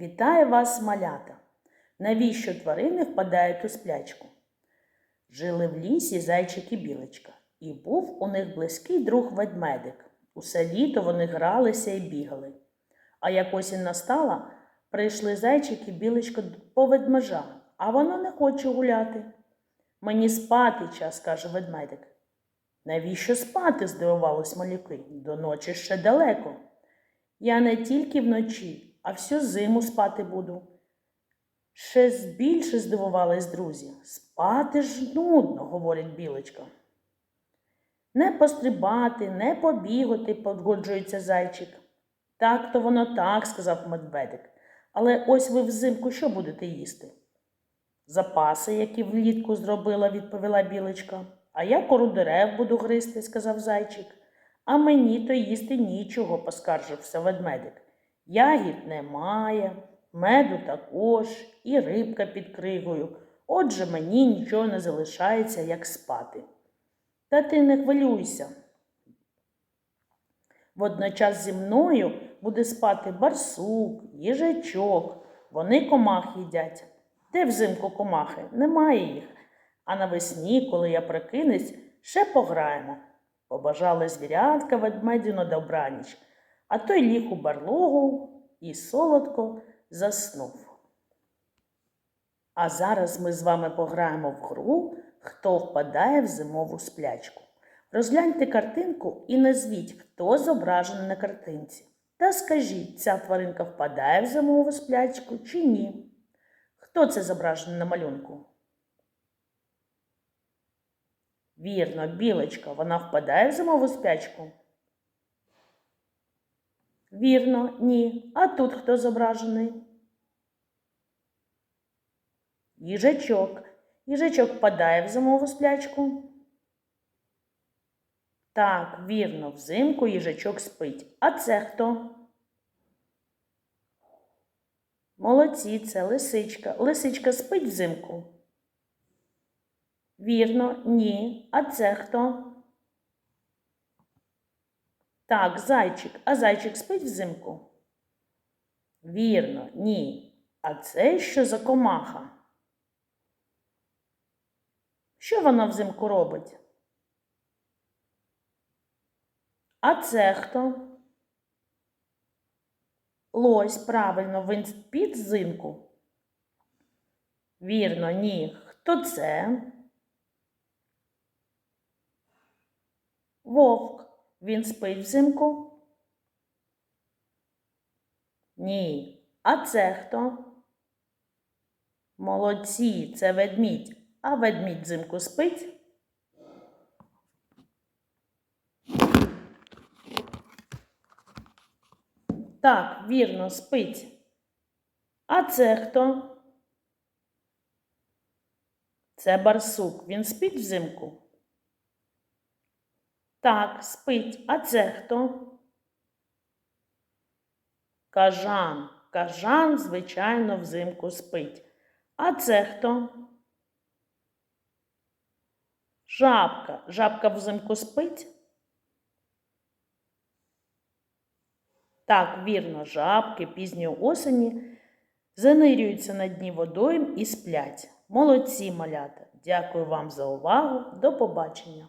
Вітаю вас, малята! Навіщо тварини впадають у сплячку? Жили в лісі зайчик і білочка, і був у них близький друг ведмедик. Усе літо вони гралися і бігали. А як осінь настала, прийшли зайчик і білочка по ведмежа, а вона не хоче гуляти. Мені спати час, каже ведмедик. Навіщо спати? здивувались малюки. До ночі ще далеко. Я не тільки вночі, а всю зиму спати буду. Ще більше здивувались друзі. Спати ж нудно, говорить білочка. Не пострибати, не побігати, погоджується зайчик. Так то воно так, сказав медведик. Але ось ви взимку що будете їсти? Запаси, які влітку зробила, відповіла білочка. А я кору дерев буду гризти, сказав зайчик. А мені то їсти нічого, поскаржився ведмедик. Ягід немає, меду також, і рибка під кригою. Отже, мені нічого не залишається, як спати. Та ти не хвилюйся. Водночас зі мною буде спати барсук, їжачок, вони комах їдять. Де взимку комахи? Немає їх. А навесні, коли я прикинусь, ще пограємо. Побажали звірятка ведмедю на добраніч, а той ліг у барлогу і солодко заснув. А зараз ми з вами пограємо в гру, хто впадає в зимову сплячку. Розгляньте картинку і назвіть, хто зображений на картинці. Та скажіть, ця тваринка впадає в зимову сплячку чи ні? Хто це зображений на малюнку? Вірно, білочка, вона впадає в зимову спячку? Вірно, ні. А тут хто зображений? Їжачок. Їжачок впадає в зимову сплячку? Так, вірно, взимку їжачок спить. А це хто? Молодці, це лисичка. Лисичка спить взимку? Вірно, ні. А це хто? Так, зайчик. А зайчик спить взимку? Вірно, ні. А це що за комаха? Що вона взимку робить? А це хто? Лось, правильно, він спить взимку? Вірно, ні. Хто це? Вовк. Він спить взимку? Ні. А це хто? Молодці, це ведмідь. А ведмідь взимку спить? Так, вірно, спить. А це хто? Це барсук. Він спить взимку? Так, спить. А це хто? Кажан. Кажан, звичайно, взимку спить. А це хто? Жабка. Жабка взимку спить? Так, вірно, жабки пізньої осені занирюються на дні водойм і сплять. Молодці малята! Дякую вам за увагу. До побачення!